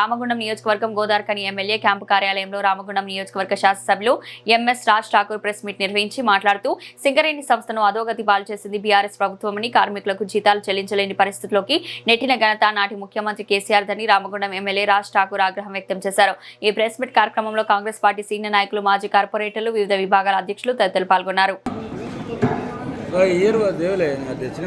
రామగుండం నియోజకవర్గం గోదార్కని MLA camp కార్యాలయంలో రామగుండం నియోజకవర్గ శాసనసభ్యులు MS Raj Thakur press meet నిర్వహించి మాట్లాడుతూ సింగరేణి సంస్థను అధోగతి పాలు చేసింది బీఆర్ఎస్ ప్రభుత్వమని కార్మికులకు జీతాలు చెల్లించలేని పరిస్థితుల్లోకి నెట్టిన ఘనత నాటి ముఖ్యమంత్రి కేసీఆర్ దని రామగుండం ఎమ్మెల్యే రాజ్ ఠాకూర్ ఆగ్రహం వ్యక్తం చేశారు. ఈ ప్రెస్ మీట్ కార్యక్రమంలో కాంగ్రెస్ పార్టీ సీనియర్ నాయకులు మాజీ కార్పొరేటర్లు వివిధ విభాగాల అధ్యక్షులు తదితరులు పాల్గొన్నారు. ఇయర్ దేవులే అది తెచ్చిన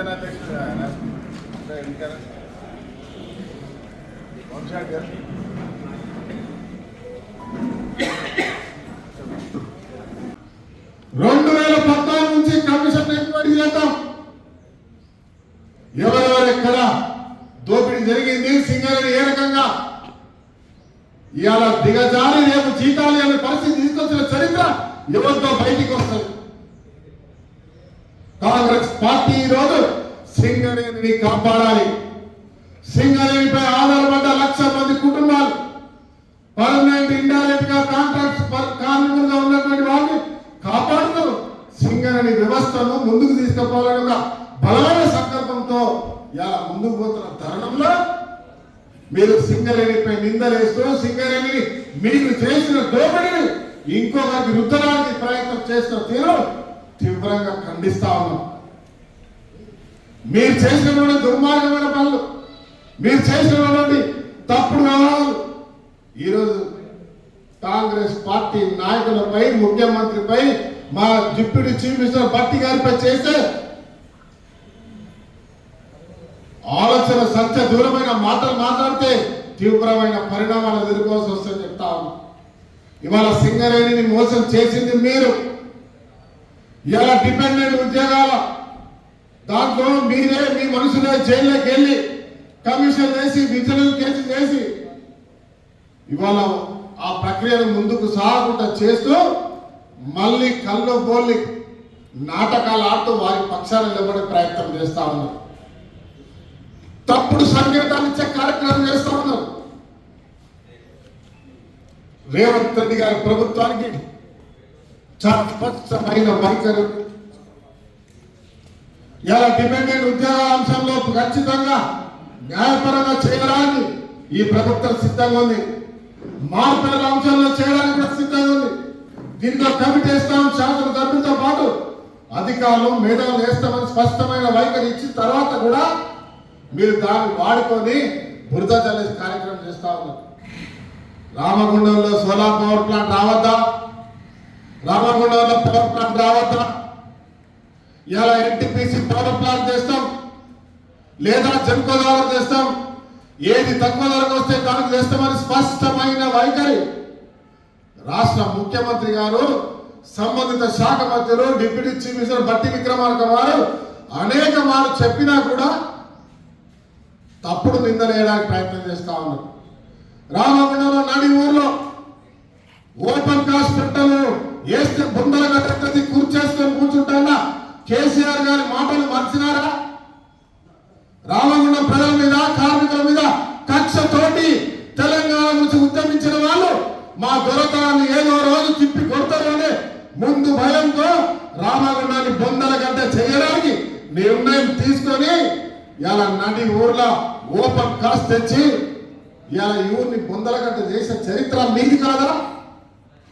ఒక్కరిది కాలర్ కాడ పెడదాం అందరికీ నమస్కారం రెండు వేల పద్నాలుగు నుంచి కమిషన్ ఎంక్వైరీ చేద్దాం. ఎవరెవరు ఎక్కడ దోపిడీ జరిగింది సింగరేణి ఏ రకంగా? ఇవాళ దిగజారి రేపు జీతాలు అనే పరిస్థితి తీసుకొచ్చిన చరిత్ర ఎవరితో బయటికి వస్తుంది? కాంగ్రెస్ పార్టీ ఈరోజు సింగరేణిని కాపాడాలి. సింగరేణిపై ఆధారపడ్డ లక్ష మంది కుటుంబాలు పర్మనెంట్ ఇండైరెక్ట్గా కాంట్రాక్ట్ కార్మికులుగా ఉన్నటువంటి వాళ్ళని కాపాడుతూ సింగరేణి వ్యవస్థను ముందుకు తీసుకుపోవాలని ఒక బలమైన సంకల్పంతో ఇలా ముందుకు పోతున్న తరుణంలో మీరు సింగరేణిపై నిందలేస్తూ సింగరేణిని మీకు చేసిన దోపిడిని ఇంకొకరికి రుద్దడానికి ప్రయత్నం చేస్తున్న తీరు తీవ్రంగా ఖండిస్తా ఉన్నాం. మీరు చేసినటువంటి దుర్మార్గమైన పనులు మీరు చేసినటువంటి తప్పుడు వ్యవహారాలు ఈరోజు కాంగ్రెస్ పార్టీ నాయకులపై ముఖ్యమంత్రిపై మా డిప్యూటీ చీఫ్ మినిస్టర్ భట్టి గారిపై చేసే ఆలోచన సత్య దూరమైన మాటలు మాట్లాడితే తీవ్రమైన పరిణామాలు ఎదుర్కోవాల్సి వస్తుందని చెప్తా ఉన్నాం. ఇవాళ సింగరేణిని మోసం చేసింది మీరు. ఇలా డిపెండెంట్ ఉద్యోగాల దాంట్లో మీరే మీ మనుషులే జైల్లోకి వెళ్ళి కమిషన్ వేసి విజిలెన్స్ కేసు చేసి ఇవాళ ఆ ప్రక్రియను ముందుకు సాగకుండా చేస్తూ మళ్ళీ కళ్ళు బోల్లి నాటకాలు ఆడుతూ వారి పక్షాన నిలబడే ప్రయత్నం చేస్తా ఉన్నారు. తప్పుడు సంకేతాలు ఇచ్చే కార్యక్రమం చేస్తా ఉన్నారు. రేవంత్ రెడ్డి గారి ప్రభుత్వానికి చాలా స్పష్టమైన వైఖరి ఇలా డిపెండెంట్ ఉద్యోగ అంశంలో ఖచ్చితంగా న్యాయపరంగా చేయడానికి ఈ ప్రభుత్వం సిద్ధంగా ఉంది. మార్పుల అంశంలో చేయడానికి కూడా సిద్ధంగా ఉంది. దీంట్లో కమిటీ వేస్తాం శాసన సభ్యులతో పాటు అధికారులు మేధావులు వేస్తామని స్పష్టమైన వైఖరి ఇచ్చిన తర్వాత కూడా మీరు దాన్ని వాడుకొని బురద చల్లే కార్యక్రమం చేస్తా ఉన్నారు. రామగుండంలో సోలార్ పవర్ ప్లాంట్ రావద్దా? రామగుండంలో పవర్ ప్లాంట్ రావద్దా? ఇలా ఎన్టీపీసీ పవర్ ప్లాంట్ చేస్తాం లేదా జన్కో ద్వారా చేస్తాం ఏది తక్కువ ధరకు వస్తే దానికి చేస్తామని స్పష్టమైన వైఖరి. రాష్ట్ర ముఖ్యమంత్రి గారు సంబంధిత శాఖ మంత్రులు డిప్యూటీ చీఫ్ మినిస్టర్ బట్టి విక్రమార్క వారు అనేక మార్లు చెప్పినా కూడా తప్పుడు నిందలేయడానికి ప్రయత్నం చేస్తా ఉన్నారు. రామగుండంలో నడి ఊర్లో ఓపెన్ కాస్ట్ పెట్టలు వేస్తే బుందల గట్టది కూర్చే కేసీఆర్ గారి మాటలు మర్చినారా? రామగుండం ప్రజల మీద కార్మికుల మీద కక్షతోటి తెలంగాణ నుంచి ఉద్యమించిన వాళ్ళు మా దొరతనాన్ని ఏదో రోజు తిప్పి కొడతారు అనే ముందు భయంతో రామగుండాన్ని బొందల గంట చేయడానికి నిర్ణయం తీసుకొని ఇలా నడి ఊర్లో ఓపెన్ కాస్ తెచ్చి ఇలా ఈ ఊరిని బొందల గంట చేసిన చరిత్ర మీది కాదా?